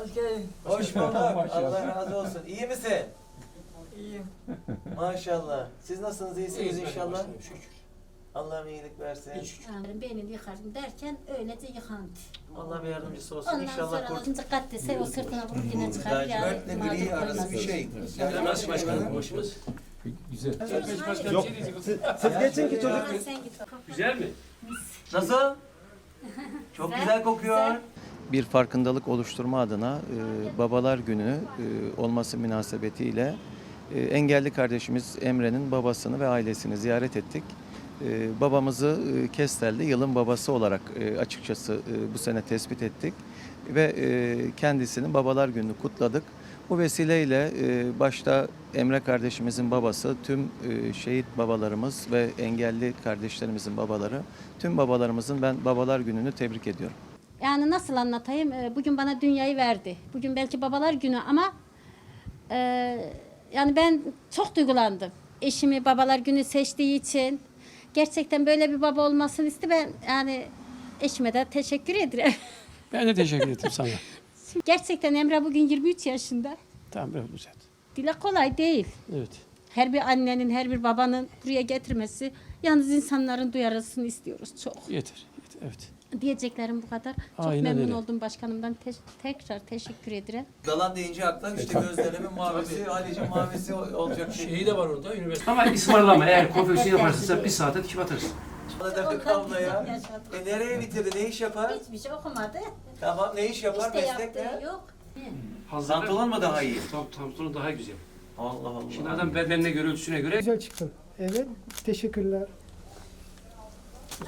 Hoş geldin. Hoş bulduk. Allah razı olsun. İyi misin? İyiyim. Maşallah. Siz nasılsınız? İyisiniz inşallah. Şükür. Allah'ım iyilik versin. Yani beynini yıkardım derken öylece yıkandı. Allah bir yardımcısı olsun. Ondan İnşallah sonra kurt. altıncı kat dese o sırtına vurup yine çıkar. Yani mağdur gri arası koymaz. bir şey. Nasıl başkanım başımız? Güzel. Yok. Siz geçin ki çocuk. Ama sen git. Güzel mi? Nasıl? Çok güzel kokuyor. Bir farkındalık oluşturma adına e, Babalar Günü e, olması münasebetiyle e, engelli kardeşimiz Emre'nin babasını ve ailesini ziyaret ettik. E, babamızı e, Kestel'de yılın babası olarak e, açıkçası e, bu sene tespit ettik ve e, kendisinin Babalar Günü'nü kutladık. Bu vesileyle e, başta Emre kardeşimizin babası, tüm e, şehit babalarımız ve engelli kardeşlerimizin babaları, tüm babalarımızın ben Babalar Günü'nü tebrik ediyorum. Yani nasıl anlatayım? Ee, Bugün bana dünyayı verdi. Bugün belki babalar günü ama e, yani ben çok duygulandım. Eşimi babalar günü seçtiği için gerçekten böyle bir baba olmasını isti. Ben yani eşime de teşekkür ederim. Ben de teşekkür ederim sana. gerçekten Emre bugün 23 yaşında. Tamam böyle güzel. Dile kolay değil. Evet. Her bir annenin, her bir babanın buraya getirmesi yalnız insanların duyarısını istiyoruz çok. Yeter. yeter. Evet. Diyeceklerim bu kadar. Çok Aynen memnun öyle. oldum başkanımdan. Te- tekrar teşekkür ederim. Dalan deyince akla işte gözlerimin mavisi, Halice mavisi olacak şey. Şeyi de var orada üniversite. Ama ısmarlama eğer konfeksiyon yaparsanız bir saate dikip atarız. Bana demek abla ya. E nereye bitirdi? Ne iş yapar? Hiçbir şey okumadı. Tamam ne iş yapar? İşte Meslek yaptığı ne? yok. Pantolon mu daha iyi? Tam pantolon daha güzel. Allah Allah. Şimdi adam bedenine göre ölçüsüne göre Güzel çıktın. Evet, teşekkürler.